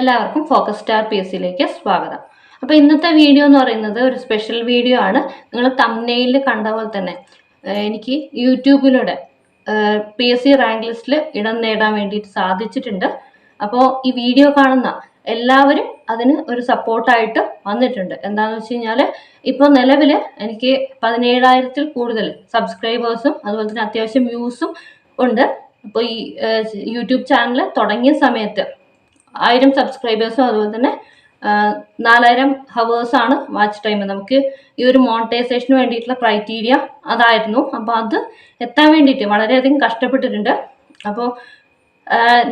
എല്ലാവർക്കും focus star P S സിയിലേക്ക് സ്വാഗതം. അപ്പോൾ ഇന്നത്തെ വീഡിയോ എന്ന് പറയുന്നത് ഒരു സ്പെഷ്യൽ വീഡിയോ ആണ്. നിങ്ങൾ തമ്മനെയിൽ കണ്ട പോലെ തന്നെ എനിക്ക് യൂട്യൂബിലൂടെ പി എസ് സി റാങ്ക് ലിസ്റ്റിൽ ഇടം നേടാൻ വേണ്ടിയിട്ട് സാധിച്ചിട്ടുണ്ട്. അപ്പോൾ ഈ വീഡിയോ കാണുന്ന എല്ലാവരും അതിന് ഒരു സപ്പോർട്ടായിട്ട് വന്നിട്ടുണ്ട്. എന്താണെന്ന് വെച്ച് കഴിഞ്ഞാൽ ഇപ്പോൾ നിലവിൽ എനിക്ക് പതിനേഴായിരത്തിൽ കൂടുതൽ സബ്സ്ക്രൈബേഴ്സും അതുപോലെ തന്നെ അത്യാവശ്യം വ്യൂസും ഉണ്ട്. അപ്പോൾ ഈ യൂട്യൂബ് ചാനൽ തുടങ്ങിയ സമയത്ത് ആയിരം സബ്സ്ക്രൈബേഴ്സും അതുപോലെ തന്നെ നാലായിരം ഹവേഴ്സാണ് വാച്ച് ടൈം നമുക്ക് ഈ ഒരു മോണിറ്റൈസേഷന് വേണ്ടിയിട്ടുള്ള ക്രൈറ്റീരിയ അതായിരുന്നു. അപ്പോൾ അത് എത്താൻ വേണ്ടിയിട്ട് വളരെയധികം കഷ്ടപ്പെട്ടിട്ടുണ്ട്. അപ്പോൾ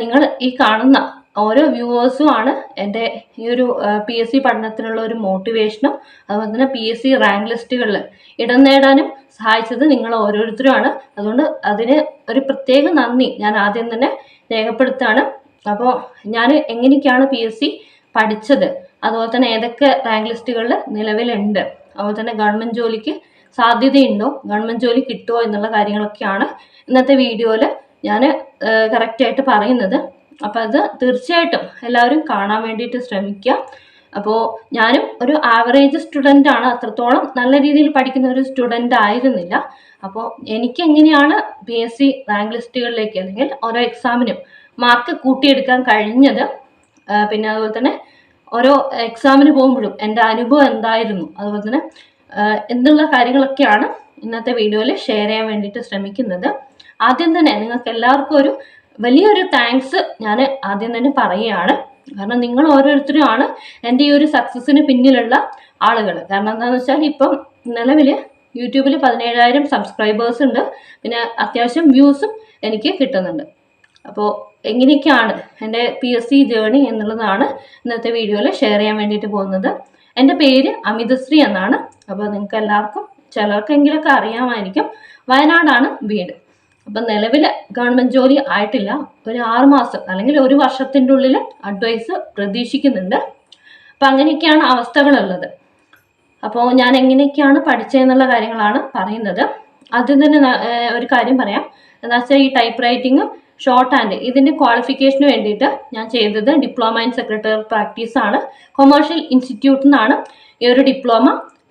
നിങ്ങൾ ഈ കാണുന്ന ഓരോ വ്യൂവേഴ്സും ആണ് എന്റെ ഈ ഒരു പി എസ് സി പഠനത്തിനുള്ള ഒരു മോട്ടിവേഷനും അതുപോലെ തന്നെ പി എസ് സി റാങ്ക് ലിസ്റ്റുകളിൽ ഇടം നേടാനും സഹായിച്ചത് നിങ്ങൾ ഓരോരുത്തരുമാണ് അതുകൊണ്ട് അതിന് ഒരു പ്രത്യേക നന്ദി ഞാൻ ആദ്യം തന്നെ രേഖപ്പെടുത്താണ് അപ്പോൾ ഞാൻ എങ്ങനെയൊക്കെയാണ് പി എസ് സി പഠിച്ചത്? അതുപോലെ തന്നെ ഏതൊക്കെ റാങ്ക് ലിസ്റ്റുകളിൽ നിലവിലുണ്ട്? അതുപോലെ തന്നെ ഗവൺമെന്റ് ജോലിക്ക് സാധ്യതയുണ്ടോ? ഗവൺമെന്റ് ജോലി കിട്ടുമോ എന്നുള്ള കാര്യങ്ങളൊക്കെയാണ് ഇന്നത്തെ വീഡിയോയിൽ ഞാൻ കറക്റ്റായിട്ട് പറയുന്നത്. അപ്പോൾ അത് തീർച്ചയായിട്ടും എല്ലാവരും കാണാൻ വേണ്ടിയിട്ട് ശ്രമിക്കുക. അപ്പോൾ ഞാനും ഒരു ആവറേജ് സ്റ്റുഡന്റ് ആണ്. അത്രത്തോളം നല്ല രീതിയിൽ പഠിക്കുന്ന ഒരു സ്റ്റുഡന്റ് ആയിരുന്നില്ല. അപ്പോൾ എനിക്ക് എങ്ങനെയാണ് പി എസ് സി റാങ്ക് ലിസ്റ്റുകളിലേക്ക് അല്ലെങ്കിൽ ഓരോ എക്സാമിനും മാർക്ക് കൂട്ടിയെടുക്കാൻ കഴിഞ്ഞത് പിന്നെ അതുപോലെ തന്നെ ഓരോ എക്സാമിന് പോകുമ്പോഴും എന്റെ അനുഭവം എന്തായിരുന്നു അതുപോലെ തന്നെ എന്നുള്ള കാര്യങ്ങളൊക്കെയാണ് ഇന്നത്തെ വീഡിയോയിൽ ഷെയർ ചെയ്യാൻ വേണ്ടിയിട്ട് ശ്രമിക്കുന്നത്. ആദ്യം തന്നെ നിങ്ങൾക്ക് എല്ലാവർക്കും ഒരു വലിയൊരു താങ്ക്സ് ഞാൻ ആദ്യം തന്നെ പറയുകയാണ്. കാരണം നിങ്ങൾ ഓരോരുത്തരുമാണ് എന്റെ ഈ ഒരു സക്സസ്സിന് പിന്നിലുള്ള ആളുകൾ. കാരണം എന്താണെന്ന് വെച്ചാൽ ഇപ്പം നിലവിൽ യൂട്യൂബിൽ പതിനേഴായിരം സബ്സ്ക്രൈബേഴ്സ് ഉണ്ട്. പിന്നെ അത്യാവശ്യം വ്യൂസും എനിക്ക് കിട്ടുന്നുണ്ട്. അപ്പോൾ എങ്ങനെയൊക്കെയാണ് എന്റെ പി എസ് സി ജേണി എന്നുള്ളതാണ് ഇന്നത്തെ വീഡിയോയിൽ ഷെയർ ചെയ്യാൻ വേണ്ടിയിട്ട് പോകുന്നത്. എന്റെ പേര് അമിതശ്രീ എന്നാണ്. അപ്പോൾ നിങ്ങൾക്ക് എല്ലാവർക്കും ചിലർക്കെങ്കിലൊക്കെ അറിയാമായിരിക്കും വയനാടാണ് വീട്. അപ്പം നിലവിൽ ഗവൺമെന്റ് ജോലി ആയിട്ടില്ല. ഒരു ആറ് മാസം അല്ലെങ്കിൽ ഒരു വർഷത്തിന്റെ ഉള്ളിൽ അഡ്വൈസ് പ്രതീക്ഷിക്കുന്നുണ്ട്. അപ്പം അങ്ങനെയൊക്കെയാണ് അവസ്ഥകളുള്ളത്. അപ്പോൾ ഞാൻ എങ്ങനെയൊക്കെയാണ് പഠിച്ചതെന്നുള്ള കാര്യങ്ങളാണ് പറയുന്നത്. ആദ്യം തന്നെ ഒരു കാര്യം പറയാം. എന്താ വെച്ചാൽ ഈ ടൈപ്പ് റൈറ്റിംഗ് ഷോർട്ട് ഹാൻഡ് ഇതിന്റെ ക്വാളിഫിക്കേഷന് വേണ്ടിയിട്ട് ഞാൻ ചെയ്തത് ഡിപ്ലോമ ഇൻ സെക്രട്ടറി പ്രാക്ടീസ് ആണ്. കൊമേഴ്ഷ്യൽ ഇൻസ്റ്റിറ്റ്യൂട്ടിൽ നിന്നാണ് ഈ ഒരു ഡിപ്ലോമ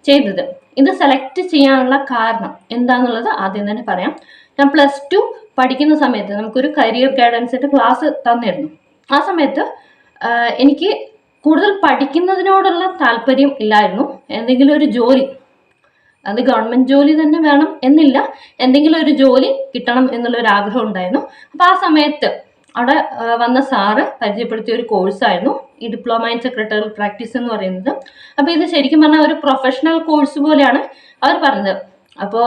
ചെയ്തത്. ഇത് സെലക്ട് ചെയ്യാനുള്ള കാരണം എന്താണെന്നുള്ളത് ആദ്യം തന്നെ പറയാം. ഞാൻ പ്ലസ് ടു പഠിക്കുന്ന സമയത്ത് നമുക്കൊരു കരിയർ ഗൈഡൻസിന്റെ ക്ലാസ് തന്നിരുന്നു. ആ സമയത്ത് എനിക്ക് കൂടുതൽ പഠിക്കുന്നതിനോടുള്ള താല്പര്യം ഇല്ലായിരുന്നു. എന്തെങ്കിലും ഒരു ജോലി അത് ഗവൺമെന്റ് ജോലി തന്നെ വേണം എന്നില്ല. എന്തെങ്കിലും ഒരു ജോലി കിട്ടണം എന്നുള്ള ഒരു ആഗ്രഹം ഉണ്ടായിരുന്നു. അപ്പൊ ആ സമയത്ത് അവിടെ വന്ന സാറ് പരിചയപ്പെടുത്തിയ ഒരു കോഴ്സായിരുന്നു. ഈ ഡിപ്ലോമ ഇൻ സെക്രട്ടറി പ്രാക്ടീസ് എന്ന് പറയുന്നത്. അപ്പോൾ ഇത് ശരിക്കും പറഞ്ഞാൽ ഒരു പ്രൊഫഷണൽ കോഴ്സ് പോലെയാണ് അവർ പറഞ്ഞത്. അപ്പോൾ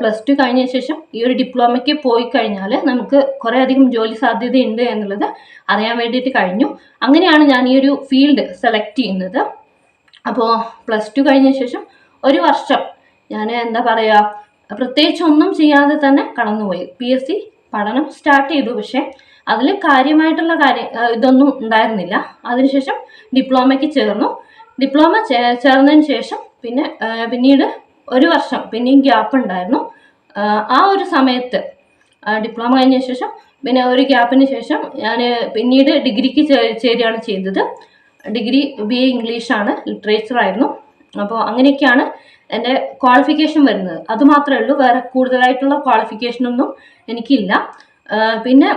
പ്ലസ് ടു കഴിഞ്ഞ ശേഷം ഈ ഒരു ഡിപ്ലോമയ്ക്ക് പോയി കഴിഞ്ഞാൽ നമുക്ക് കുറേ അധികം ജോലി സാധ്യതയുണ്ട് എന്നുള്ളത് അറിയാൻ വേണ്ടിയിട്ട് കഴിഞ്ഞു. അങ്ങനെയാണ് ഞാൻ ഈ ഒരു ഫീൽഡ് സെലക്ട് ചെയ്യുന്നത്. അപ്പോൾ പ്ലസ് ടു കഴിഞ്ഞ ശേഷം ഒരു വർഷം. ഞാൻ എന്താ പറയുക പ്രത്യേകിച്ച് ഒന്നും ചെയ്യാതെ തന്നെ കടന്നുപോയി. പി എസ് സി പഠനം സ്റ്റാർട്ട് ചെയ്തു. പക്ഷേ അതിൽ കാര്യമായിട്ടുള്ള കാര്യം ഇതൊന്നും ഉണ്ടായിരുന്നില്ല. അതിനുശേഷം ഡിപ്ലോമയ്ക്ക് ചേർന്നു. ഡിപ്ലോമ ചേർന്നതിന് ശേഷം പിന്നെ പിന്നീട് ഒരു വർഷം പിന്നെയും ഗ്യാപ്പ് ഉണ്ടായിരുന്നു. ആ, ഒരു സമയത്ത് ഡിപ്ലോമ കഴിഞ്ഞ ശേഷം പിന്നെ ഒരു ഗ്യാപ്പിന് ശേഷം ഞാൻ പിന്നീട് ഡിഗ്രിക്ക് ചേരുകയാണ് ചെയ്തത്. ഡിഗ്രി ബി എ ഇംഗ്ലീഷാണ് ലിറ്ററേച്ചർ ആയിരുന്നു അപ്പോൾ അങ്ങനെയൊക്കെയാണ് എന്റെ ക്വാളിഫിക്കേഷൻ വരുന്നത്. അത് മാത്രമേ ഉള്ളൂ വേറെ കൂടുതലായിട്ടുള്ള ക്വാളിഫിക്കേഷനൊന്നും എനിക്കില്ല. പിന്നെ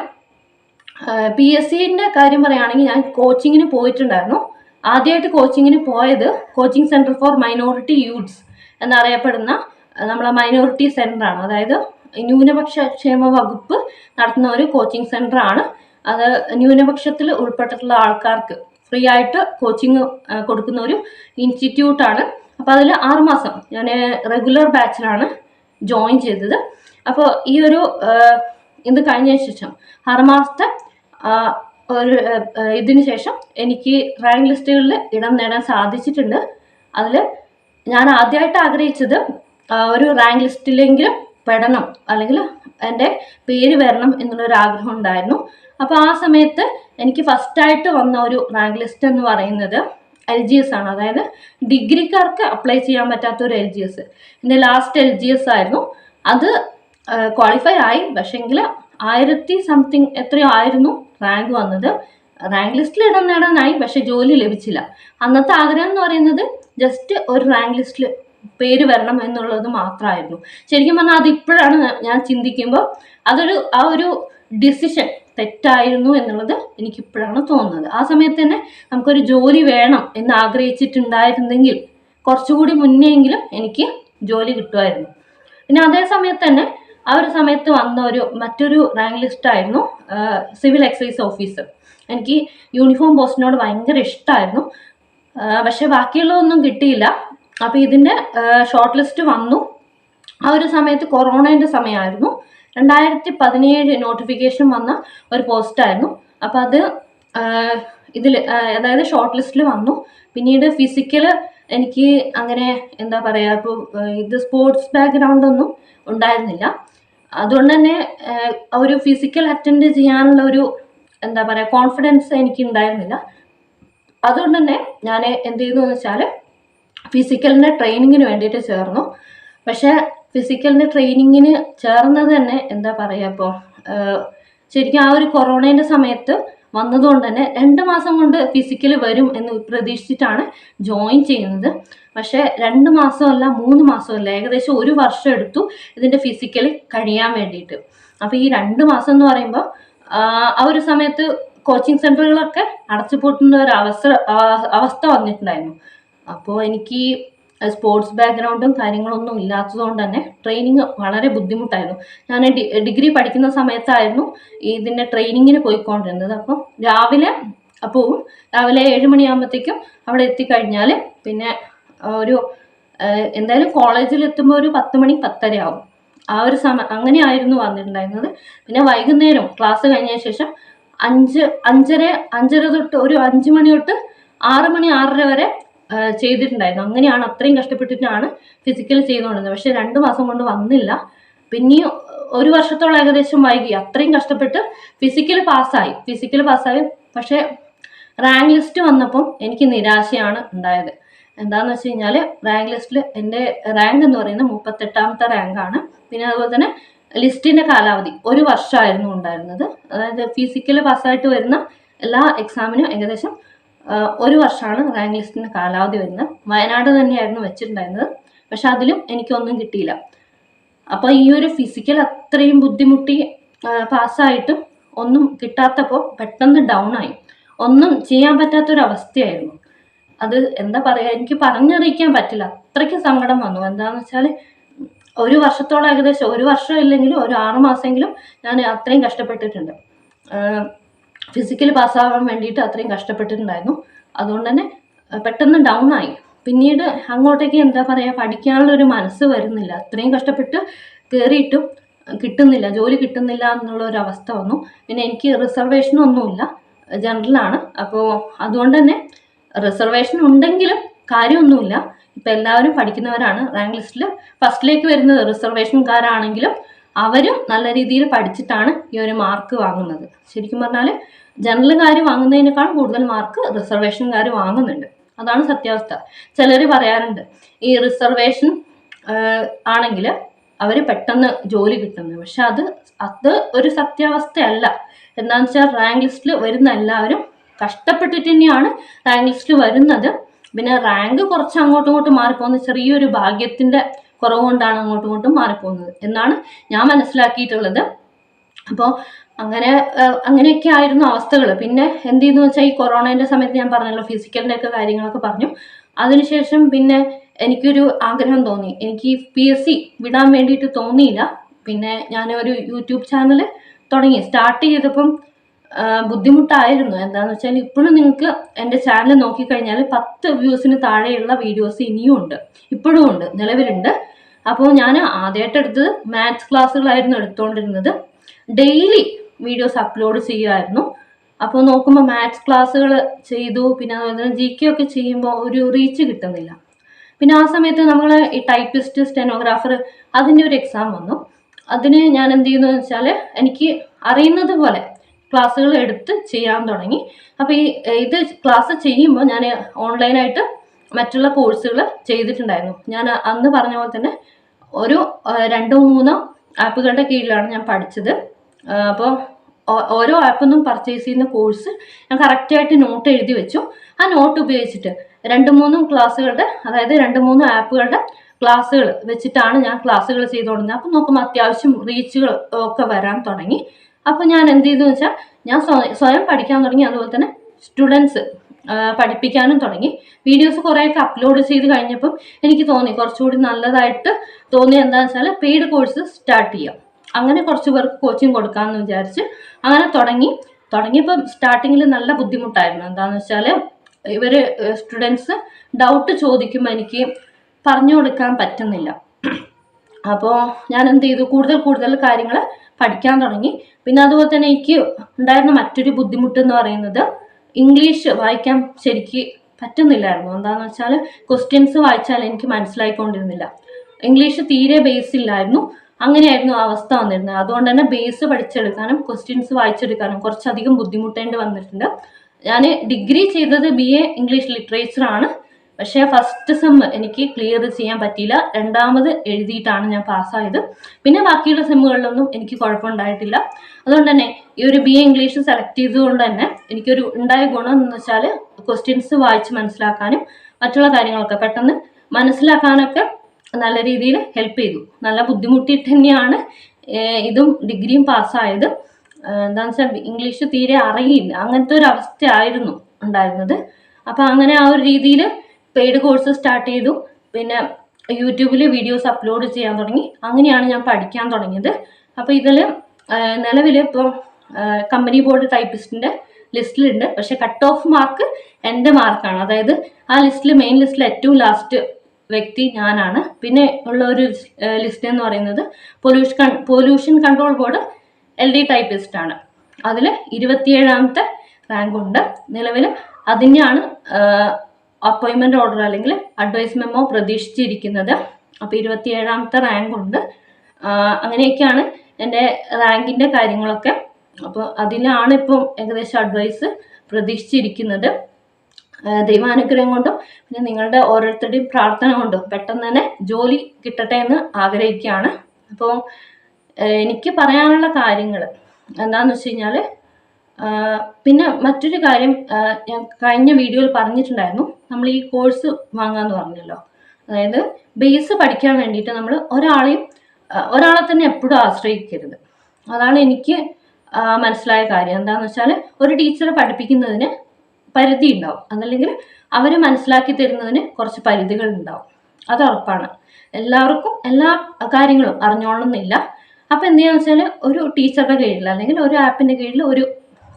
പി എസ് സിന്റെ കാര്യം പറയുകയാണെങ്കിൽ ഞാൻ കോച്ചിങ്ങിന് പോയിട്ടുണ്ടായിരുന്നു. ആദ്യമായിട്ട് കോച്ചിങ്ങിന് പോയത് coaching centre for minority youths എന്നറിയപ്പെടുന്ന നമ്മളെ മൈനോറിറ്റി സെന്ററാണ് അതായത് ന്യൂനപക്ഷ ക്ഷേമ വകുപ്പ് നടത്തുന്ന ഒരു കോച്ചിങ് സെന്ററാണ് അത് ന്യൂനപക്ഷത്തിൽ ഉൾപ്പെട്ടിട്ടുള്ള ആൾക്കാർക്ക് ഫ്രീ ആയിട്ട് കോച്ചിങ് കൊടുക്കുന്ന ഒരു ഇൻസ്റ്റിറ്റ്യൂട്ടാണ് അപ്പോൾ അതിൽ ആറുമാസം ഞാൻ റെഗുലർ ബാച്ചിലാണ് ജോയിൻ ചെയ്തത്. അപ്പോൾ ഈ ഒരു ഇത് കഴിഞ്ഞ ശേഷം ആറുമാസത്തെ ഒരു ഇതിന് ശേഷം എനിക്ക് റാങ്ക് ലിസ്റ്റുകളിൽ ഇടം നേടാൻ സാധിച്ചിട്ടുണ്ട്. അതിൽ ഞാൻ ആദ്യമായിട്ട് ആഗ്രഹിച്ചത് ഒരു റാങ്ക് ലിസ്റ്റിലെങ്കിലും പെടണം അല്ലെങ്കിൽ എന്റെ പേര് വരണം എന്നുള്ളൊരു ആഗ്രഹം ഉണ്ടായിരുന്നു. അപ്പോൾ ആ സമയത്ത് എനിക്ക് ഫസ്റ്റായിട്ട് വന്ന ഒരു റാങ്ക് ലിസ്റ്റ് എന്ന് പറയുന്നത് എൽ ജി എസ് ആണ്. അതായത് ഡിഗ്രിക്കാർക്ക് അപ്ലൈ ചെയ്യാൻ പറ്റാത്ത ഒരു എൽ ജി എസ് എന്റെ ലാസ്റ്റ് എൽ ജി എസ് ആയിരുന്നു. അത് ക്വാളിഫൈ ആയി. പക്ഷേങ്കിൽ ആയിരത്തി സംതിങ് എത്രയോ ആയിരുന്നു റാങ്ക് വന്നത്. റാങ്ക് ലിസ്റ്റിൽ ഇടം നേടാനായി പക്ഷെ ജോലി ലഭിച്ചില്ല. അന്നത്തെ ആഗ്രഹം എന്ന് പറയുന്നത് ജസ്റ്റ് ഒരു റാങ്ക് ലിസ്റ്റിൽ പേര് വരണം എന്നുള്ളത് മാത്രമായിരുന്നു. ശരിക്കും പറഞ്ഞാൽ അത് ഇപ്പോഴാണ് ഞാൻ ചിന്തിക്കുമ്പോൾ അതൊരു ആ ഒരു ഡിസിഷൻ തെറ്റായിരുന്നു എന്നുള്ളത് എനിക്കിപ്പോഴാണ് തോന്നുന്നത്. ആ സമയത്ത് തന്നെ നമുക്കൊരു ജോലി വേണം എന്ന് ആഗ്രഹിച്ചിട്ടുണ്ടായിരുന്നെങ്കിൽ കുറച്ചുകൂടി മുന്നെയെങ്കിലും എനിക്ക് ജോലി കിട്ടുമായിരുന്നു. പിന്നെ അതേ സമയത്ത് തന്നെ ആ ഒരു സമയത്ത് വന്ന ഒരു മറ്റൊരു റാങ്ക് ലിസ്റ്റ് ആയിരുന്നു സിവിൽ എക്സൈസ് ഓഫീസർ എനിക്ക് യൂണിഫോം പോസ്റ്റിനോട് ഭയങ്കര ഇഷ്ടമായിരുന്നു പക്ഷെ ബാക്കിയുള്ളതൊന്നും കിട്ടിയില്ല. അപ്പോൾ ഇതിന്റെ ഷോർട്ട് ലിസ്റ്റ് വന്നു. ആ ഒരു സമയത്ത് കൊറോണേന്റെ സമയമായിരുന്നു. രണ്ടായിരത്തി പതിനേഴ് നോട്ടിഫിക്കേഷൻ വന്ന ഒരു പോസ്റ്റായിരുന്നു അപ്പോൾ അത് ഇതിൽ അതായത് ഷോർട്ട് ലിസ്റ്റിൽ വന്നു. പിന്നീട് ഫിസിക്കൽ എനിക്ക് അങ്ങനെ എന്താ പറയുക ഇപ്പോൾ ഇത് സ്പോർട്സ് ബാക്ക്ഗ്രൗണ്ട് ഒന്നും ഉണ്ടായിരുന്നില്ല. അതുകൊണ്ട് തന്നെ ഒരു ഫിസിക്കൽ അറ്റൻഡ് ചെയ്യാനുള്ള ഒരു എന്താ പറയുക കോൺഫിഡൻസ് എനിക്ക് ഉണ്ടായിരുന്നില്ല. അതുകൊണ്ട് തന്നെ ഞാൻ എന്ത് ചെയ്തു എന്ന് വെച്ചാൽ ഫിസിക്കലിന്റെ ട്രെയിനിങ്ങിന് വേണ്ടിയിട്ട് ചേർന്നു. പക്ഷേ ഫിസിക്കലിന്റെ ട്രെയിനിങ്ങിന് ചേർന്നത് തന്നെ എന്താ പറയുക ഇപ്പോൾ ശരിക്കും ആ ഒരു കൊറോണേന്റെ സമയത്ത് വന്നതുകൊണ്ട് തന്നെ രണ്ട് മാസം കൊണ്ട് ഫിസിക്കൽ വരും എന്ന് പ്രതീക്ഷിച്ചിട്ടാണ് ജോയിൻ ചെയ്യുന്നത്. പക്ഷേ രണ്ട് മാസമല്ല മൂന്ന് മാസമല്ല ഏകദേശം ഒരു വർഷം എടുത്തു ഇതിന്റെ ഫിസിക്കൽ കഴിയാൻ വേണ്ടിയിട്ട്. അപ്പോൾ ഈ രണ്ട് മാസം എന്ന് പറയുമ്പോൾ ആ ഒരു സമയത്ത് കോച്ചിങ് സെന്ററുകളൊക്കെ അടച്ചുപൂട്ടുന്ന ഒരു അവസര അവസ്ഥ വന്നിട്ടുണ്ടായിരുന്നു. അപ്പോൾ എനിക്ക് സ്പോർട്സ് ബാക്ക്ഗ്രൗണ്ടും കാര്യങ്ങളൊന്നും ഇല്ലാത്തതുകൊണ്ട് തന്നെ ട്രെയിനിങ് വളരെ ബുദ്ധിമുട്ടായിരുന്നു. ഞാൻ ഡിഗ്രി പഠിക്കുന്ന സമയത്തായിരുന്നു ഇതിന്റെ ട്രെയിനിങ്ങിന് പോയിക്കൊണ്ടിരുന്നത്. അപ്പം രാവിലെ അപ്പോൾ രാവിലെ ഏഴ് മണിയാകുമ്പോഴത്തേക്കും അവിടെ എത്തിക്കഴിഞ്ഞാൽ പിന്നെ ഒരു എന്തായാലും കോളേജിൽ എത്തുമ്പോൾ ഒരു പത്ത് മണി പത്തര ആവും. ആ ഒരു സമയം അങ്ങനെയായിരുന്നു വന്നിട്ടുണ്ടായിരുന്നത്. പിന്നെ വൈകുന്നേരം ക്ലാസ് കഴിഞ്ഞ ശേഷം അഞ്ച് അഞ്ചര അഞ്ചര തൊട്ട് ഒരു അഞ്ച് മണി തൊട്ട് ആറ് മണി ആറര വരെ ചെയ്തിട്ടുണ്ടായിരുന്നു അങ്ങനെയാണ് അത്രയും കഷ്ടപ്പെട്ടിട്ടാണ് ഫിസിക്കൽ ചെയ്തുകൊണ്ടിരുന്നത്. പക്ഷെ രണ്ട് മാസം കൊണ്ട് വന്നില്ല. പിന്നെയും ഒരു വർഷത്തോളം ഏകദേശം വൈകി. അത്രയും കഷ്ടപ്പെട്ട് ഫിസിക്കൽ പാസ്സായി ഫിസിക്കൽ പാസ്സായി പക്ഷേ റാങ്ക് ലിസ്റ്റ് വന്നപ്പം എനിക്ക് നിരാശയാണ് ഉണ്ടായത്. എന്താന്ന് വെച്ച് കഴിഞ്ഞാൽ റാങ്ക് ലിസ്റ്റിൽ എന്റെ റാങ്ക് എന്ന് പറയുന്നത് മുപ്പത്തെട്ടാമത്തെ റാങ്കാണ് പിന്നെ അതുപോലെ തന്നെ ലിസ്റ്റിന്റെ കാലാവധി ഒരു വർഷമായിരുന്നു ഉണ്ടായിരുന്നത്. അതായത് ഫിസിക്കൽ പാസ്സായിട്ട് വരുന്ന എല്ലാ എക്സാമിനും ഏകദേശം ഒരു വർഷമാണ് റാങ്ക് ലിസ്റ്റിന്റെ കാലാവധി വരുന്നത്. വയനാട് തന്നെയായിരുന്നു വെച്ചിട്ടുണ്ടായിരുന്നത്. പക്ഷെ അതിലും എനിക്കൊന്നും കിട്ടിയില്ല. അപ്പോൾ ഈ ഒരു ഫിസിക്കൽ അത്രയും ബുദ്ധിമുട്ടി പാസ്സായിട്ടും ഒന്നും കിട്ടാത്തപ്പോൾ പെട്ടെന്ന് ഡൗൺ ആയി. ഒന്നും ചെയ്യാൻ പറ്റാത്തൊരവസ്ഥയായിരുന്നു അത് എന്താ പറയുക എനിക്ക് പറഞ്ഞറിയിക്കാൻ പറ്റില്ല. അത്രയ്ക്ക് സങ്കടം വന്നു. എന്താന്ന് വെച്ചാൽ ഒരു വർഷത്തോളം ഏകദേശം ഒരു വർഷം ഇല്ലെങ്കിലും ഒരു ആറ് മാസമെങ്കിലും ഞാൻ അത്രയും കഷ്ടപ്പെട്ടിട്ടുണ്ട്. ഫിസിക്കൽ പാസ്സാവാൻ വേണ്ടിയിട്ട് അത്രയും കഷ്ടപ്പെട്ടിട്ടുണ്ടായിരുന്നു. അതുകൊണ്ട് തന്നെ പെട്ടെന്ന് ഡൗൺ ആയി. പിന്നീട് അങ്ങോട്ടേക്ക് എന്താ പറയുക പഠിക്കാനുള്ള ഒരു മനസ്സ് വരുന്നില്ല. അത്രയും കഷ്ടപ്പെട്ട് കയറിയിട്ടും കിട്ടുന്നില്ല. ജോലി കിട്ടുന്നില്ല എന്നുള്ള ഒരു അവസ്ഥ വന്നു. പിന്നെ എനിക്ക് റിസർവേഷൻ ഒന്നുമില്ല. ജനറലാണ് അപ്പോൾ അതുകൊണ്ട് തന്നെ റിസർവേഷൻ ഉണ്ടെങ്കിലും കാര്യമൊന്നുമില്ല. ഇപ്പം എല്ലാവരും പഠിക്കുന്നവരാണ്. റാങ്ക് ലിസ്റ്റിൽ ഫസ്റ്റിലേക്ക് വരുന്നത് റിസർവേഷൻകാരാണെങ്കിലും അവരും നല്ല രീതിയിൽ പഠിച്ചിട്ടാണ് ഈ ഒരു മാർക്ക് വാങ്ങുന്നത്. ശരിക്കും പറഞ്ഞാൽ ജനറലുകാർ വാങ്ങുന്നതിനേക്കാൾ കൂടുതൽ മാർക്ക് റിസർവേഷൻകാർ വാങ്ങുന്നുണ്ട്. അതാണ് സത്യാവസ്ഥ. ചിലർ പറയാറുണ്ട് ഈ റിസർവേഷൻ ആണെങ്കിൽ അവർ പെട്ടെന്ന് ജോലി കിട്ടുന്നു. പക്ഷെ അത് അത് ഒരു സത്യാവസ്ഥയല്ല. എന്താണെന്ന് വെച്ചാൽ റാങ്ക് ലിസ്റ്റിൽ വരുന്ന എല്ലാവരും കഷ്ടപ്പെട്ടിട്ട് തന്നെയാണ് റാങ്ക് ലിസ്റ്റിൽ വരുന്നത്. പിന്നെ റാങ്ക് കുറച്ച് അങ്ങോട്ടും ഇങ്ങോട്ടും മാറിപ്പോകുന്ന ചെറിയൊരു ഭാഗ്യത്തിന്റെ കുറവ് കൊണ്ടാണ് അങ്ങോട്ടും ഇങ്ങോട്ടും മാറിപ്പോകുന്നത് എന്നാണ് ഞാൻ മനസ്സിലാക്കിയിട്ടുള്ളത്. അപ്പോൾ അങ്ങനെ അങ്ങനെയൊക്കെ ആയിരുന്നു അവസ്ഥകൾ പിന്നെ എന്ത് ചെയ്യുന്നു വെച്ചാൽ ഈ കൊറോണേന്റെ സമയത്ത് ഞാൻ പറഞ്ഞല്ലോ ഫിസിക്കലിന്റെ ഒക്കെ കാര്യങ്ങളൊക്കെ പറഞ്ഞു. അതിനുശേഷം പിന്നെ എനിക്കൊരു ആഗ്രഹം തോന്നി. എനിക്ക് പി എസ് സി വിടാൻ വേണ്ടിയിട്ട് തോന്നിയില്ല. പിന്നെ ഞാൻ ഒരു യൂട്യൂബ് ചാനൽ തുടങ്ങി. സ്റ്റാർട്ട് ചെയ്തപ്പം ബുദ്ധിമുട്ടായിരുന്നു. എന്താന്ന് വെച്ചാൽ ഇപ്പോഴും നിങ്ങൾക്ക് എന്റെ ചാനൽ നോക്കിക്കഴിഞ്ഞാൽ പത്ത് വ്യൂസിന് താഴെയുള്ള വീഡിയോസ് ഇനിയും ഉണ്ട്. ഇപ്പോഴും ഉണ്ട് നിലവിലുണ്ട്. അപ്പോൾ ഞാൻ ആദ്യമായിട്ട് എടുത്തത് മാത്സ് ക്ലാസ്സുകളായിരുന്നു എടുത്തുകൊണ്ടിരുന്നത് ഡെയിലി വീഡിയോസ് അപ്ലോഡ് ചെയ്യുമായിരുന്നു അപ്പോൾ നോക്കുമ്പോൾ മാത്സ് ക്ലാസ്സുകൾ ചെയ്തു പിന്നെ അതുപോലെ തന്നെ ജി കെ ഒക്കെ ചെയ്യുമ്പോൾ ഒരു റീച്ച് കിട്ടുന്നില്ല. പിന്നെ ആ സമയത്ത് നമ്മൾ ഈ ടൈപ്പിസ്റ്റ് സ്റ്റെനോഗ്രാഫർ അതിന്റെ ഒരു എക്സാം വന്നു. അതിന് ഞാൻ എന്ത് ചെയ്യുന്നു വെച്ചാൽ എനിക്ക് അറിയുന്നത് പോലെ ക്ലാസ്സുകൾ എടുത്ത് ചെയ്യാൻ തുടങ്ങി. അപ്പോൾ ഈ ഇത് ക്ലാസ് ചെയ്യുമ്പോൾ ഞാൻ ഓൺലൈനായിട്ട് മറ്റുള്ള കോഴ്സുകൾ ചെയ്തിട്ടുണ്ടായിരുന്നു. ഞാൻ അന്ന് പറഞ്ഞ പോലെ തന്നെ ഒരു രണ്ടോ മൂന്നോ ആപ്പുകളുടെ കീഴിലാണ് ഞാൻ പഠിച്ചത്. അപ്പോൾ ഓരോ ആപ്പിൽ പർച്ചേസ് ചെയ്യുന്ന കോഴ്സ് ഞാൻ കറക്റ്റായിട്ട് നോട്ട് എഴുതി വെച്ചു. ആ നോട്ട് ഉപയോഗിച്ചിട്ട് രണ്ട് മൂന്നും ക്ലാസ്സുകളുടെ അതായത് രണ്ട് മൂന്ന് ആപ്പുകളുടെ ക്ലാസ്സുകൾ വെച്ചിട്ടാണ് ഞാൻ ക്ലാസ്സുകൾ ചെയ്തു തുടങ്ങുന്നത്. അപ്പം നോക്കുമ്പോൾ അത്യാവശ്യം റീച്ചുകൾ ഒക്കെ വരാൻ തുടങ്ങി. അപ്പോൾ ഞാൻ എന്ത് ചെയ്തു വെച്ചാൽ ഞാൻ സ്വയം പഠിക്കാൻ തുടങ്ങി. അതുപോലെ തന്നെ സ്റ്റുഡൻസ് പഠിപ്പിക്കാനും തുടങ്ങി. വീഡിയോസ് കുറേയൊക്കെ അപ്ലോഡ് ചെയ്ത് കഴിഞ്ഞപ്പം എനിക്ക് തോന്നി കുറച്ചുകൂടി നല്ലതായിട്ട് തോന്നി എന്താണെന്ന് വെച്ചാൽ പെയ്ഡ് കോഴ്സ് സ്റ്റാർട്ട് ചെയ്യാം. അങ്ങനെ കുറച്ച് പേർക്ക് കോച്ചിങ് കൊടുക്കാമെന്ന് വിചാരിച്ച് അങ്ങനെ തുടങ്ങി. തുടങ്ങിയപ്പം സ്റ്റാർട്ടിങ്ങിൽ നല്ല ബുദ്ധിമുട്ടായിരുന്നു. എന്താണെന്ന് വെച്ചാൽ ഇവർ സ്റ്റുഡൻസ് ഡൗട്ട് ചോദിക്കുമ്പോൾ എനിക്ക് പറഞ്ഞു കൊടുക്കാൻ പറ്റുന്നില്ല. അപ്പോൾ ഞാൻ എന്ത് ചെയ്തു കൂടുതൽ കൂടുതൽ കാര്യങ്ങൾ പഠിക്കാൻ തുടങ്ങി. പിന്നെ അതുപോലെ തന്നെ എനിക്ക് ഉണ്ടായിരുന്ന മറ്റൊരു ബുദ്ധിമുട്ട് എന്ന് പറയുന്നത് ഇംഗ്ലീഷ് വായിക്കാൻ ശരിക്ക് പറ്റുന്നില്ലായിരുന്നു. എന്താണെന്ന് വെച്ചാൽ ക്വസ്റ്റ്യൻസ് വായിച്ചാൽ എനിക്ക് മനസ്സിലായിക്കൊണ്ടിരുന്നില്ല. ഇംഗ്ലീഷ് തീരെ ബേസ് ഇല്ലായിരുന്നു. അങ്ങനെയായിരുന്നു അവസ്ഥ വന്നിരുന്നത്. അതുകൊണ്ട് തന്നെ ബേസ് പഠിച്ചെടുക്കാനും ക്വസ്റ്റ്യൻസ് വായിച്ചെടുക്കാനും കുറച്ചധികം ബുദ്ധിമുട്ടേണ്ടി വന്നിട്ടുണ്ട്. ഞാൻ ഡിഗ്രി ചെയ്തത് ബി എ ഇംഗ്ലീഷ് ലിറ്ററേച്ചർ ആണ്. പക്ഷേ ഫസ്റ്റ് സെം എനിക്ക് ക്ലിയർ ചെയ്യാൻ പറ്റിയില്ല. രണ്ടാമത് എഴുതിയിട്ടാണ് ഞാൻ പാസ്സായത്. പിന്നെ ബാക്കിയുള്ള സെമ്മുകളിലൊന്നും എനിക്ക് കുഴപ്പമുണ്ടായിട്ടില്ല. അതുകൊണ്ട് തന്നെ ഈ ഒരു ബി എ ഇംഗ്ലീഷ് സെലക്ട് ചെയ്തുകൊണ്ട് തന്നെ എനിക്കൊരു ഉണ്ടായ ഗുണം എന്ന് വെച്ചാൽ ക്വസ്റ്റ്യൻസ് വായിച്ച് മനസ്സിലാക്കാനും മറ്റുള്ള കാര്യങ്ങളൊക്കെ പെട്ടെന്ന് മനസ്സിലാക്കാനൊക്കെ നല്ല രീതിയിൽ ഹെൽപ്പ് ചെയ്തു. നല്ല ബുദ്ധിമുട്ടിയിട്ട് തന്നെയാണ് ഇതും ഡിഗ്രിയും പാസ്സായത്. എന്താണെന്ന് വെച്ചാൽ ഇംഗ്ലീഷ് തീരെ അറിയില്ല. അങ്ങനത്തെ ഒരു അവസ്ഥയായിരുന്നു ഉണ്ടായിരുന്നത്. അപ്പം അങ്ങനെ ആ ഒരു രീതിയിൽ പെയ്ഡ് കോഴ്സ് സ്റ്റാർട്ട് ചെയ്തു. പിന്നെ യൂട്യൂബിൽ വീഡിയോസ് അപ്ലോഡ് ചെയ്യാൻ തുടങ്ങി. അങ്ങനെയാണ് ഞാൻ പഠിക്കാൻ തുടങ്ങിയത്. അപ്പോൾ ഇതിൽ നിലവിൽ ഇപ്പോൾ കമ്പനി ബോർഡ് ടൈപ്പിസ്റ്റിന്റെ ലിസ്റ്റിലുണ്ട്. പക്ഷെ കട്ട് ഓഫ് മാർക്ക് എന്റെ മാർക്കാണ് അതായത് ആ ലിസ്റ്റിൽ മെയിൻ ലിസ്റ്റിൽ ഏറ്റവും ലാസ്റ്റ് വ്യക്തി ഞാനാണ്. പിന്നെ ഉള്ള ഒരു ലിസ്റ്റ് എന്ന് പറയുന്നത് pollution pollution control board L D typist ആണ്. അതിൽ ഇരുപത്തിയേഴാമത്തെ റാങ്ക് ഉണ്ട്. നിലവിൽ അതിനെയാണ് അപ്പോയിൻമെന്റ് ഓർഡർ അല്ലെങ്കിൽ അഡ്വൈസ് മെമ്മോ പ്രതീക്ഷിച്ചിരിക്കുന്നത്. അപ്പോൾ ഇരുപത്തിയേഴാമത്തെ റാങ്ക് ഉണ്ട്. അങ്ങനെയൊക്കെയാണ് എന്റെ റാങ്കിന്റെ കാര്യങ്ങളൊക്കെ. അപ്പോൾ അതിലാണ് ഇപ്പം ഏകദേശം അഡ്വൈസ് പ്രതീക്ഷിച്ചിരിക്കുന്നത്. ദൈവാനുഗ്രഹം കൊണ്ടും പിന്നെ നിങ്ങളുടെ ഓരോരുത്തരുടെയും പ്രാർത്ഥന കൊണ്ടും പെട്ടെന്ന് തന്നെ ജോലി കിട്ടട്ടെ എന്ന് ആഗ്രഹിക്കുകയാണ്. അപ്പോൾ എനിക്ക് പറയാനുള്ള കാര്യങ്ങൾ എന്താണെന്ന് വെച്ച് കഴിഞ്ഞാൽ പിന്നെ മറ്റൊരു കാര്യം ഞാൻ കഴിഞ്ഞ വീഡിയോയിൽ പറഞ്ഞിട്ടുണ്ടായിരുന്നു. നമ്മൾ ഈ കോഴ്സ് വാങ്ങാന്ന് പറഞ്ഞല്ലോ. അതായത് ബേസ് പഠിക്കാൻ വേണ്ടിയിട്ട് നമ്മൾ ഒരാളെയും ഒരാളെ തന്നെ എപ്പോഴും ആശ്രയിക്കരുത്. അതാണ് എനിക്ക് മനസ്സിലായ കാര്യം. എന്താണെന്ന് വെച്ചാൽ ഒരു ടീച്ചറെ പഠിപ്പിക്കുന്നതിന് പരിധി ഉണ്ടാവും. അതല്ലെങ്കിൽ അവർ മനസ്സിലാക്കി തരുന്നതിന് കുറച്ച് പരിധികൾ ഉണ്ടാവും. അത് ഉറപ്പാണ്. എല്ലാവർക്കും എല്ലാ കാര്യങ്ങളും അറിഞ്ഞോളണമെന്നില്ല. അപ്പോൾ എന്ത് ചെയ്യാന്ന് വെച്ചാൽ ഒരു ടീച്ചറുടെ കീഴിൽ അല്ലെങ്കിൽ ഒരു ആപ്പിന്റെ കീഴിൽ ഒരു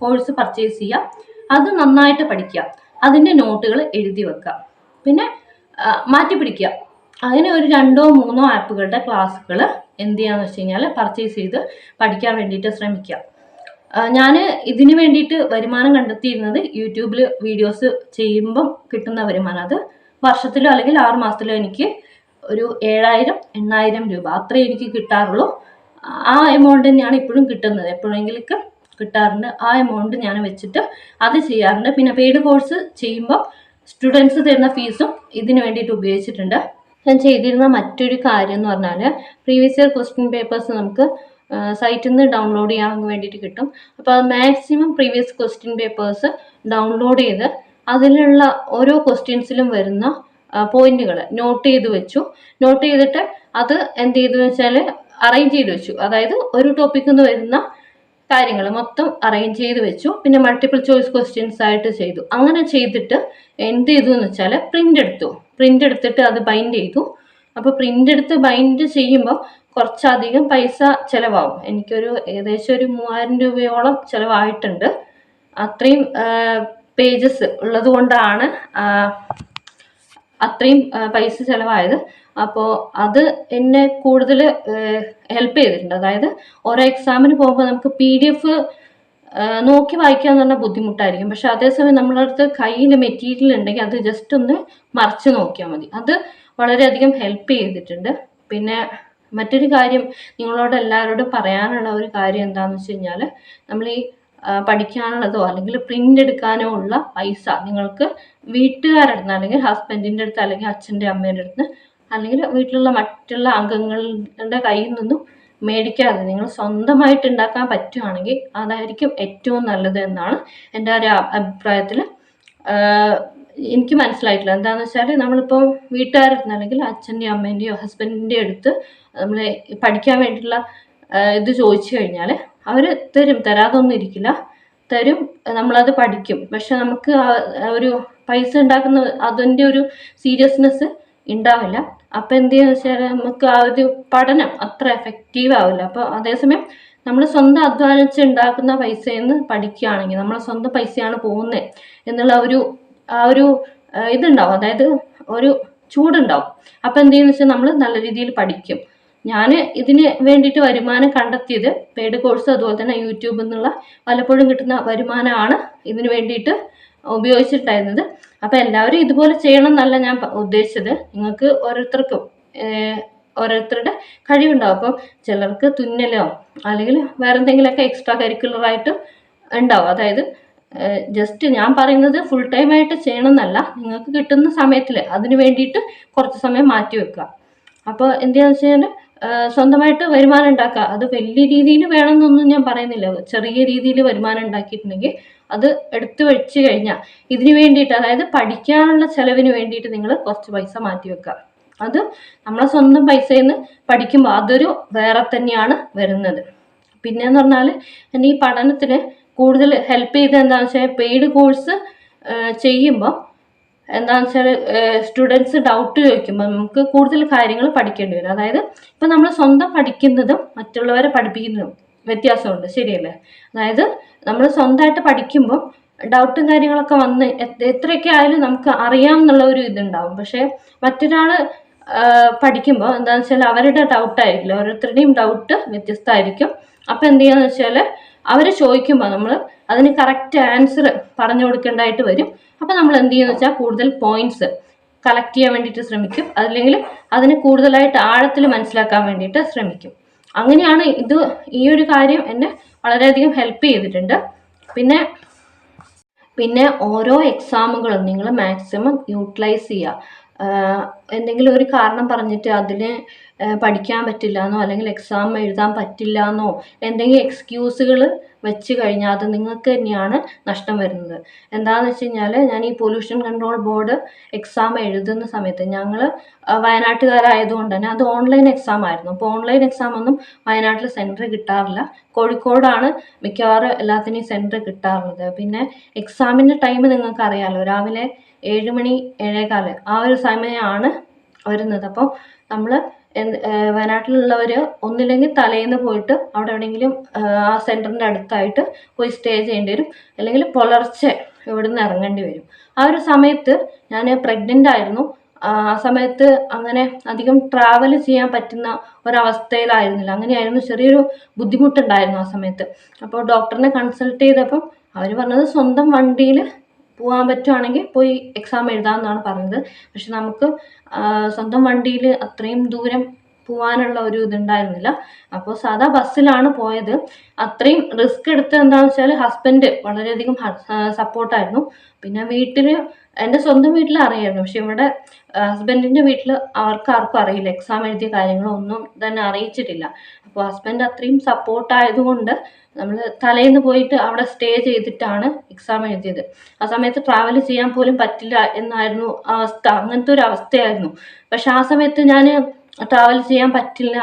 കോഴ്സ് പർച്ചേസ് ചെയ്യുക അത് നന്നായിട്ട് പഠിക്കുക. അതിന്റെ നോട്ടുകൾ എഴുതി വെക്കുക. പിന്നെ മാറ്റി പിടിക്കുക. അങ്ങനെ ഒരു രണ്ടോ മൂന്നോ ആപ്പുകളുടെ ക്ലാസ്സുകൾ എന്ത് ചെയ്യാന്ന് വെച്ച് കഴിഞ്ഞാൽ പർച്ചേസ് ചെയ്ത് പഠിക്കാൻ വേണ്ടിയിട്ട് ശ്രമിക്കുക. ഞാൻ ഇതിന് വേണ്ടിയിട്ട് വരുമാനം കണ്ടെത്തിയിരുന്നത് യൂട്യൂബിൽ വീഡിയോസ് ചെയ്യുമ്പം കിട്ടുന്ന വരുമാനം. അത് വർഷത്തിലോ അല്ലെങ്കിൽ ആറ് മാസത്തിലോ എനിക്ക് ഒരു ഏഴായിരം എണ്ണായിരം രൂപ അത്രേ എനിക്ക് കിട്ടാറുള്ളൂ. ആ എമൗണ്ട് തന്നെയാണ് ഇപ്പോഴും കിട്ടുന്നത്. എപ്പോഴെങ്കിലൊക്കെ കിട്ടാറുണ്ട്. ആ എമൗണ്ട് ഞാൻ വെച്ചിട്ട് അത് ചെയ്യാറുണ്ട്. പിന്നെ പെയ്ഡ് കോഴ്സ് ചെയ്യുമ്പോൾ സ്റ്റുഡൻസ് തരുന്ന ഫീസും ഇതിന് വേണ്ടിയിട്ട് ഉപയോഗിച്ചിട്ടുണ്ട്. ഞാൻ ചെയ്തിരുന്ന മറ്റൊരു കാര്യം എന്ന് പറഞ്ഞാൽ പ്രീവിയസ് ഇയർ ക്വസ്റ്റ്യൻ പേപ്പേഴ്സ് നമുക്ക് സൈറ്റിൽ നിന്ന് ഡൗൺലോഡ് ചെയ്യാൻ വേണ്ടിയിട്ട് കിട്ടും. അപ്പോൾ maximum previous question papers download ചെയ്ത് അതിലുള്ള ഓരോ ക്വസ്റ്റ്യൻസിലും വരുന്ന പോയിന്റുകൾ നോട്ട് ചെയ്ത് വെച്ചു. നോട്ട് ചെയ്തിട്ട് അത് എന്ത് ചെയ്തു വെച്ചാൽ അറേഞ്ച് ചെയ്ത് വെച്ചു. അതായത് ഒരു ടോപ്പിക്കിൽ നിന്ന് വരുന്ന കാര്യങ്ങൾ മൊത്തം അറേഞ്ച് ചെയ്ത് വെച്ചു. പിന്നെ മൾട്ടിപ്പിൾ ചോയ്സ് ക്വസ്റ്റ്യൻസ് ആയിട്ട് ചെയ്തു. അങ്ങനെ ചെയ്തിട്ട് എന്ത് ചെയ്തു എന്ന് വെച്ചാൽ പ്രിന്റ് എടുത്തു. പ്രിന്റ് എടുത്തിട്ട് അത് ബൈൻഡ് ചെയ്തു. അപ്പോൾ പ്രിന്റ് എടുത്ത് ബൈൻഡ് ചെയ്യുമ്പോൾ കുറച്ചധികം പൈസ ചിലവാകും. എനിക്കൊരു ഏകദേശം ഒരു മൂവായിരം രൂപയോളം ചിലവായിട്ടുണ്ട്. അത്രയും പേജസ് ഉള്ളത് കൊണ്ടാണ് അത്രയും പൈസ ചിലവായത്. അപ്പോൾ അത് എന്നെ കൂടുതൽ ഹെൽപ്പ് ചെയ്തിട്ടുണ്ട്. അതായത് ഓരോ എക്സാമിന് പോകുമ്പോൾ നമുക്ക് പി ഡി എഫ് നോക്കി വായിക്കുക എന്ന് പറഞ്ഞാൽ ബുദ്ധിമുട്ടായിരിക്കും. പക്ഷെ അതേസമയം നമ്മളെ അടുത്ത് കയ്യിൽ മെറ്റീരിയൽ ഉണ്ടെങ്കിൽ അത് ജസ്റ്റ് ഒന്ന് മറിച്ച് നോക്കിയാൽ മതി. അത് വളരെയധികം ഹെൽപ്പ് ചെയ്തിട്ടുണ്ട്. പിന്നെ മറ്റൊരു കാര്യം നിങ്ങളോട് എല്ലാവരോടും പറയാനുള്ള ഒരു കാര്യം എന്താണെന്ന് വെച്ച് കഴിഞ്ഞാൽ നമ്മൾ ഈ പഠിക്കാനുള്ളതോ അല്ലെങ്കിൽ പ്രിന്റ് എടുക്കാനോ ഉള്ള പൈസ നിങ്ങൾക്ക് വീട്ടുകാരുടെ അടുത്ത് അല്ലെങ്കിൽ ഹസ്ബൻഡിന്റെ അടുത്ത് അല്ലെങ്കിൽ അച്ഛന്റെ അമ്മേന്റെ അടുത്ത് അല്ലെങ്കിൽ വീട്ടിലുള്ള മറ്റുള്ള അംഗങ്ങളുടെ കയ്യിൽ നിന്നും മേടിക്കാതെ നിങ്ങൾ സ്വന്തമായിട്ട് ഉണ്ടാക്കാൻ പറ്റുവാണെങ്കിൽ അതായിരിക്കും ഏറ്റവും നല്ലത് എന്നാണ് എന്റെ ഒരു അഭിപ്രായത്തിൽ. എനിക്ക് മനസ്സിലായിട്ടില്ല. എന്താണെന്ന് വെച്ചാൽ നമ്മളിപ്പോൾ വീട്ടുകാരുടെ അല്ലെങ്കിൽ അച്ഛന്റെയോ അമ്മേന്റെയോ ഹസ്ബൻഡിന്റെയോ അടുത്ത് നമ്മൾ പഠിക്കാൻ വേണ്ടിയിട്ടുള്ള ഇത് ചോദിച്ചു കഴിഞ്ഞാൽ അവർ തരും. തരാതൊന്നും ഇരിക്കില്ല. തരും. നമ്മളത് പഠിക്കും. പക്ഷെ നമുക്ക് ഒരു പൈസ ഉണ്ടാക്കുന്ന അതിന്റെ ഒരു സീരിയസ്നെസ് ഉണ്ടാവില്ല. അപ്പം എന്ത് ചെയ്യുക വെച്ചാൽ നമുക്ക് ആ ഒരു പഠനം അത്ര എഫക്റ്റീവ് ആവില്ല. അപ്പോൾ അതേസമയം നമ്മൾ സ്വന്തം അധ്വാനിച്ച് ഉണ്ടാക്കുന്ന പൈസയിൽ നിന്ന് പഠിക്കുകയാണെങ്കിൽ നമ്മളെ സ്വന്തം പൈസയാണ് പോകുന്നത് എന്നുള്ള ഒരു ആ ഒരു ഇതുണ്ടാവും. അതായത് ഒരു ചൂടുണ്ടാവും. അപ്പം എന്ത് ചെയ്യുന്ന വെച്ചാൽ നമ്മൾ നല്ല രീതിയിൽ പഠിക്കും. ഞാൻ ഇതിന് വേണ്ടിയിട്ട് വരുമാനം കണ്ടെത്തിയത് പെയ്ഡ് കോഴ്സ് അതുപോലെ തന്നെ യൂട്യൂബിൽ നിന്നുള്ള പലപ്പോഴും കിട്ടുന്ന വരുമാനമാണ് ഇതിന് വേണ്ടിയിട്ട് ഉപയോഗിച്ചിട്ടുണ്ടായിരുന്നത്. അപ്പോൾ എല്ലാവരും ഇതുപോലെ ചെയ്യണം എന്നല്ല ഞാൻ ഉദ്ദേശിച്ചത്. നിങ്ങൾക്ക് ഓരോരുത്തർക്കും ഓരോരുത്തരുടെ കഴിവുണ്ടാവും. അപ്പം ചിലർക്ക് തുന്നലോ അല്ലെങ്കിൽ വേറെ എന്തെങ്കിലുമൊക്കെ എക്സ്ട്രാ കരിക്കുലറായിട്ട് ഉണ്ടാവും. അതായത് ജസ്റ്റ് ഞാൻ പറയുന്നത് ഫുൾ ടൈം ആയിട്ട് ചെയ്യണം എന്നല്ല നിങ്ങൾക്ക് കിട്ടുന്ന സമയത്തിൽ അതിന് വേണ്ടിയിട്ട് കുറച്ച് സമയം മാറ്റി വെക്കുക. അപ്പോൾ എന്താണെന്ന് വെച്ച് കഴിഞ്ഞാൽ സ്വന്തമായിട്ട് വരുമാനം ഉണ്ടാക്കുക. അത് വലിയ രീതിയിൽ വേണമെന്നൊന്നും ഞാൻ പറയുന്നില്ല. ചെറിയ രീതിയിൽ വരുമാനം ഉണ്ടാക്കിയിട്ടുണ്ടെങ്കിൽ അത് എടുത്തു വെച്ച് കഴിഞ്ഞാൽ ഇതിന് വേണ്ടിയിട്ട് അതായത് പഠിക്കാനുള്ള ചെലവിന് വേണ്ടിയിട്ട് നിങ്ങൾ കുറച്ച് പൈസ മാറ്റി വെക്കുക. അത് നമ്മളെ സ്വന്തം പൈസയിൽ നിന്ന് പഠിക്കുമ്പോൾ അതൊരു വേറെ തന്നെയാണ് വരുന്നത്. പിന്നെന്ന് പറഞ്ഞാൽ എന്റെ ഈ പഠനത്തിന് കൂടുതൽ ഹെൽപ്പ് ചെയ്ത് എന്താണെന്ന് വെച്ചാൽ പെയ്ഡ് കോഴ്സ് ചെയ്യുമ്പോൾ എന്താണെന്ന് വെച്ചാൽ സ്റ്റുഡൻസ് ഡൗട്ട് ചോദിക്കുമ്പോൾ നമുക്ക് കൂടുതൽ കാര്യങ്ങൾ പഠിക്കേണ്ടി വരും. അതായത് ഇപ്പം നമ്മൾ സ്വന്തം പഠിക്കുന്നതും മറ്റുള്ളവരെ പഠിപ്പിക്കുന്നതും വ്യത്യാസമുണ്ട്. ശരിയല്ലേ? അതായത് നമ്മൾ സ്വന്തമായിട്ട് പഠിക്കുമ്പോൾ ഡൗട്ടും കാര്യങ്ങളൊക്കെ വന്ന് എത്രയൊക്കെ ആയാലും നമുക്ക് അറിയാം എന്നുള്ള ഒരു ഇതുണ്ടാവും. പക്ഷേ മറ്റൊരാൾ പഠിക്കുമ്പോൾ എന്താണെന്ന് വെച്ചാൽ അവരുടെ ഡൗട്ട് ആയിരിക്കില്ല. ഓരോരുത്തരുടെയും ഡൗട്ട് വ്യത്യസ്തമായിരിക്കും. അപ്പോൾ എന്ത് ചെയ്യാന്ന് വെച്ചാൽ അവർ ചോദിക്കുമ്പോൾ നമ്മൾ അതിന് കറക്റ്റ് ആൻസർ പറഞ്ഞു കൊടുക്കേണ്ടതായിട്ട് വരും. അപ്പോൾ നമ്മൾ എന്ത് ചെയ്യുന്നു വെച്ചാൽ കൂടുതൽ പോയിന്റ്സ് കളക്ട് ചെയ്യാൻ വേണ്ടിയിട്ട് ശ്രമിക്കും. അല്ലെങ്കിൽ അതിന് കൂടുതലായിട്ട് ആഴത്തിൽ മനസ്സിലാക്കാൻ വേണ്ടിയിട്ട് ശ്രമിക്കും. അങ്ങനെയാണ് ഇത് ഈ ഒരു കാര്യം എന്നെ വളരെയധികം ഹെൽപ്പ് ചെയ്തിട്ടുണ്ട്. പിന്നെ പിന്നെ ഓരോ എക്സാമുകളും നിങ്ങൾ മാക്സിമം യൂട്ടിലൈസ് ചെയ്യുക. എന്തെങ്കിലും ഒരു കാരണം പറഞ്ഞിട്ട് അതിന് പഠിക്കാൻ പറ്റില്ല എന്നോ അല്ലെങ്കിൽ എക്സാം എഴുതാൻ പറ്റില്ല എന്നോ എന്തെങ്കിലും എക്സ്ക്യൂസുകൾ വെച്ച് കഴിഞ്ഞാൽ അത് നിങ്ങൾക്ക് തന്നെയാണ് നഷ്ടം വരുന്നത്. എന്താണെന്ന് വെച്ച് കഴിഞ്ഞാൽ ഞാൻ ഈ പൊല്യൂഷൻ കൺട്രോൾ ബോർഡ് എക്സാം എഴുതുന്ന സമയത്ത് ഞങ്ങൾ വയനാട്ടുകാരായതുകൊണ്ട് തന്നെ അത് ഓൺലൈൻ എക്സാം ആയിരുന്നു. അപ്പോൾ ഓൺലൈൻ എക്സാം ഒന്നും വയനാട്ടിൽ സെന്റർ കിട്ടാറില്ല. കോഴിക്കോടാണ് മിക്കവാറും എല്ലാത്തിനെയും സെന്റർ കിട്ടാറുള്ളത്. പിന്നെ എക്സാമിന്റെ ടൈം നിങ്ങൾക്ക് അറിയാമല്ലോ രാവിലെ ഏഴ് മണി ഏഴേകാൽ ആ ഒരു സമയമാണ് വരുന്നത്. അപ്പോൾ നമ്മൾ വയനാട്ടിലുള്ളവർ ഒന്നില്ലെങ്കിൽ തലേന്ന് പോയിട്ട് അവിടെ എവിടെയെങ്കിലും ആ, സെന്ററിന്റെ അടുത്തായിട്ട് പോയി സ്റ്റേ ചെയ്യേണ്ടി വരും. അല്ലെങ്കിൽ പുലർച്ചെ ഇവിടുന്ന് ഇറങ്ങേണ്ടി വരും. ആ ഒരു സമയത്ത് ഞാൻ പ്രഗ്നന്റ് ആയിരുന്നു. ആ സമയത്ത് അങ്ങനെ അധികം ട്രാവൽ ചെയ്യാൻ പറ്റുന്ന ഒരവസ്ഥയിലായിരുന്നില്ല. അങ്ങനെയായിരുന്നു ചെറിയൊരു ബുദ്ധിമുട്ടുണ്ടായിരുന്നു ആ സമയത്ത്. അപ്പോൾ ഡോക്ടറിനെ കൺസൾട്ട് ചെയ്തപ്പം അവർ പറഞ്ഞത് സ്വന്തം വണ്ടിയിൽ പോകാൻ പറ്റുവാണെങ്കിൽ പോയി എക്സാം എഴുതാമെന്നാണ് പറഞ്ഞത്. പക്ഷെ നമുക്ക് സ്വന്തം വണ്ടിയിൽ അത്രയും ദൂരം പോകാനുള്ള ഒരു ഇതുണ്ടായിരുന്നില്ല. അപ്പോൾ സാധാ ബസ്സിലാണ് പോയത്. അത്രയും റിസ്ക് എടുത്ത് എന്താണെന്ന് വെച്ചാൽ ഹസ്ബൻഡ് വളരെയധികം സപ്പോർട്ടായിരുന്നു പിന്നെ വീട്ടിൽ എന്റെ സ്വന്തം വീട്ടിൽ അറിയായിരുന്നു പക്ഷെ ഇവിടെ ഹസ്ബൻഡിന്റെ വീട്ടിൽ അവർക്ക് ആർക്കും അറിയില്ല. എക്സാം എഴുതിയ കാര്യങ്ങളൊന്നും തന്നെ അറിയിച്ചിട്ടില്ല. അപ്പോൾ ഹസ്ബൻഡ് അത്രയും സപ്പോർട്ട് ആയതുകൊണ്ട് നമ്മൾ തലേന്ന് പോയിട്ട് അവിടെ സ്റ്റേ ചെയ്തിട്ടാണ് എക്സാം എഴുതിയത്. ആ സമയത്ത് ട്രാവൽ ചെയ്യാൻ പോലും പറ്റില്ല എന്നായിരുന്നു അവസ്ഥ. അങ്ങനത്തെ ഒരു അവസ്ഥയായിരുന്നു. പക്ഷെ ആ സമയത്ത് ഞാൻ ട്രാവൽ ചെയ്യാൻ പറ്റില്ല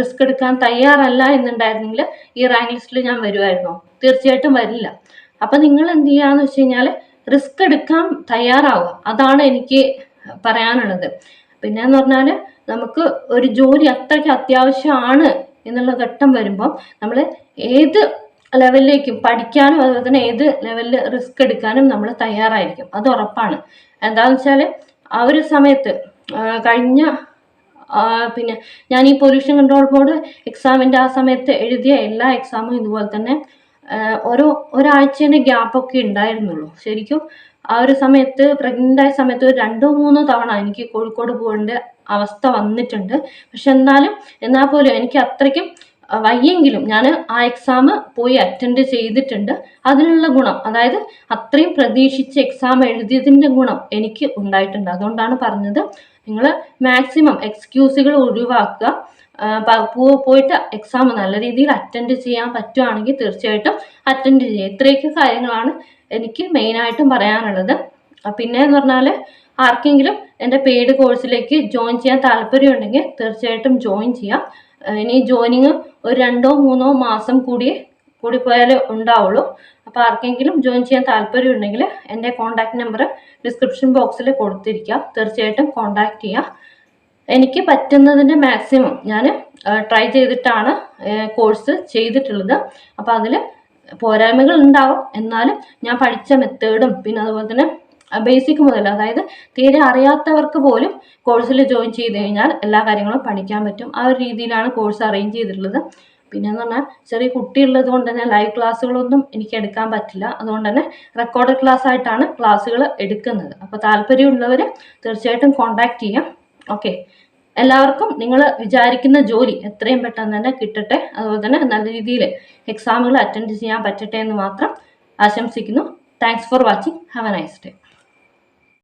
റിസ്ക് എടുക്കാൻ തയ്യാറല്ല എന്നുണ്ടായിരുന്നെങ്കിൽ ഈ റാങ്ക് ലിസ്റ്റിൽ ഞാൻ വരുമായിരുന്നോ തീർച്ചയായിട്ടും വരില്ല. അപ്പം നിങ്ങൾ എന്ത് ചെയ്യാന്ന് വെച്ച് കഴിഞ്ഞാൽ റിസ്ക് എടുക്കാൻ തയ്യാറാവുക അതാണ് എനിക്ക് പറയാനുള്ളത്. പിന്നെ എന്ന് പറഞ്ഞാൽ നമുക്ക് ഒരു ജോലി അത്രയ്ക്ക് അത്യാവശ്യമാണ് എന്നുള്ള ഘട്ടം വരുമ്പോൾ നമ്മൾ ഏത് ലെവലിലേക്കും പഠിക്കാനും അതുപോലെ തന്നെ ഏത് ലെവലിൽ റിസ്ക് എടുക്കാനും നമ്മൾ തയ്യാറായിരിക്കും. അത് ഉറപ്പാണ്. എന്താണെന്ന് വെച്ചാൽ ആ ഒരു സമയത്ത് കഴിഞ്ഞ പിന്നെ ഞാൻ ഈ പൊല്യൂഷൻ കൺട്രോൾ ബോർഡ് എക്സാമിന്റെ ആ സമയത്ത് എഴുതിയ എല്ലാ എക്സാമും ഇതുപോലെ തന്നെ ഓരോ ഒരാഴ്ചേന്റെ ഗ്യാപ്പൊക്കെ ഉണ്ടായിരുന്നുള്ളൂ ശരിക്കും ആ ഒരു സമയത്ത് പ്രഗ്നന്റ് ആയ സമയത്ത് ഒരു രണ്ടോ മൂന്നോ തവണ എനിക്ക് കോഴിക്കോട് പോകേണ്ട അവസ്ഥ വന്നിട്ടുണ്ട്. പക്ഷെ എന്നാലും എന്നാൽ പോലും എനിക്ക് അത്രയ്ക്കും വയ്യെങ്കിലും ഞാൻ ആ എക്സാം പോയി അറ്റൻഡ് ചെയ്തിട്ടുണ്ട്. അതിനുള്ള ഗുണം അതായത് അത്രയും പ്രതീക്ഷിച്ച് എക്സാം എഴുതിയതിന്റെ ഗുണം എനിക്ക് ഉണ്ടായിട്ടുണ്ട്. അതുകൊണ്ടാണ് പറഞ്ഞത് നിങ്ങൾ മാക്സിമം എക്സ്ക്യൂസുകൾ ഒഴിവാക്കുക. പോയിട്ട് എക്സാം നല്ല രീതിയിൽ അറ്റൻഡ് ചെയ്യാൻ പറ്റുവാണെങ്കിൽ തീർച്ചയായിട്ടും അറ്റൻഡ് ചെയ്യുക ഇത്രയൊക്കെ കാര്യങ്ങളാണ് എനിക്ക് മെയിനായിട്ടും പറയാനുള്ളത്. പിന്നെ എന്ന് പറഞ്ഞാൽ ആർക്കെങ്കിലും എന്റെ പെയ്ഡ് കോഴ്സിലേക്ക് ജോയിൻ ചെയ്യാൻ താല്പര്യമുണ്ടെങ്കിൽ തീർച്ചയായിട്ടും ജോയിൻ ചെയ്യാം. ഇനി ജോയിനിങ് ഒരു രണ്ടോ മൂന്നോ മാസം കൂടി കൂടി പോയാലേ ഉണ്ടാവുള്ളൂ. അപ്പോൾ ആർക്കെങ്കിലും ജോയിൻ ചെയ്യാൻ താല്പര്യം ഉണ്ടെങ്കിൽ എന്റെ കോൺടാക്ട് നമ്പർ ഡിസ്ക്രിപ്ഷൻ ബോക്സിൽ കൊടുത്തിരിക്കാം. തീർച്ചയായിട്ടും കോൺടാക്ട് ചെയ്യാം. എനിക്ക് പറ്റുന്നതിന്റെ മാക്സിമം ഞാൻ ട്രൈ ചെയ്തിട്ടാണ് കോഴ്സ് ചെയ്തിട്ടുള്ളത്. അപ്പോൾ അതിൽ പോരായ്മകൾ ഉണ്ടാവും. എന്നാലും ഞാൻ പഠിച്ച മെത്തേഡും പിന്നെ അതുപോലെ തന്നെ ബേസിക് മുതൽ അതായത് തീരെ അറിയാത്തവർക്ക് പോലും കോഴ്സിൽ ജോയിൻ ചെയ്ത് കഴിഞ്ഞാൽ എല്ലാ കാര്യങ്ങളും പഠിക്കാൻ പറ്റും. ആ ഒരു രീതിയിലാണ് കോഴ്സ് അറേഞ്ച് ചെയ്തിട്ടുള്ളത്. പിന്നെ എന്ന് പറഞ്ഞാൽ ചെറിയ കുട്ടിയുള്ളത് കൊണ്ട് തന്നെ ലൈവ് ക്ലാസ്സുകളൊന്നും എനിക്ക് എടുക്കാൻ പറ്റില്ല. അതുകൊണ്ട് തന്നെ റെക്കോർഡ് ക്ലാസ് ആയിട്ടാണ് ക്ലാസ്സുകൾ എടുക്കുന്നത്. അപ്പോൾ താല്പര്യമുള്ളവർ തീർച്ചയായിട്ടും കോൺടാക്ട് ചെയ്യാം. ഓക്കെ എല്ലാവർക്കും നിങ്ങൾ വിചാരിക്കുന്ന ജോലി എത്രയും പെട്ടെന്ന് തന്നെ കിട്ടട്ടെ. അതുപോലെ തന്നെ നല്ല രീതിയിൽ എക്സാമുകൾ അറ്റൻഡ് ചെയ്യാൻ പറ്റട്ടെ എന്ന് മാത്രം ആശംസിക്കുന്നു. Thanks for watching have a nice day